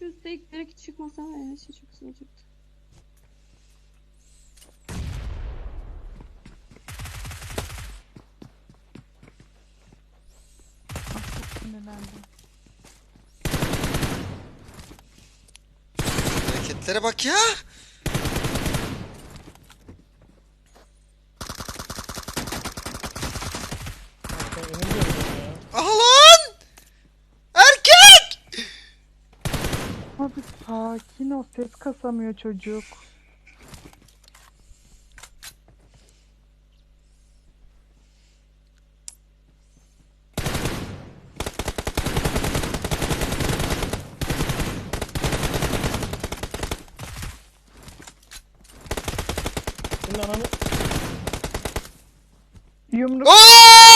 bekleyip direkt çıkmasam her şey çok güzel olacaktı. Ah çok sinirlendim. Hareketlere bak ya. Kanka Abi sakin ol ses kasamıyor çocuk. Yumruk Oo!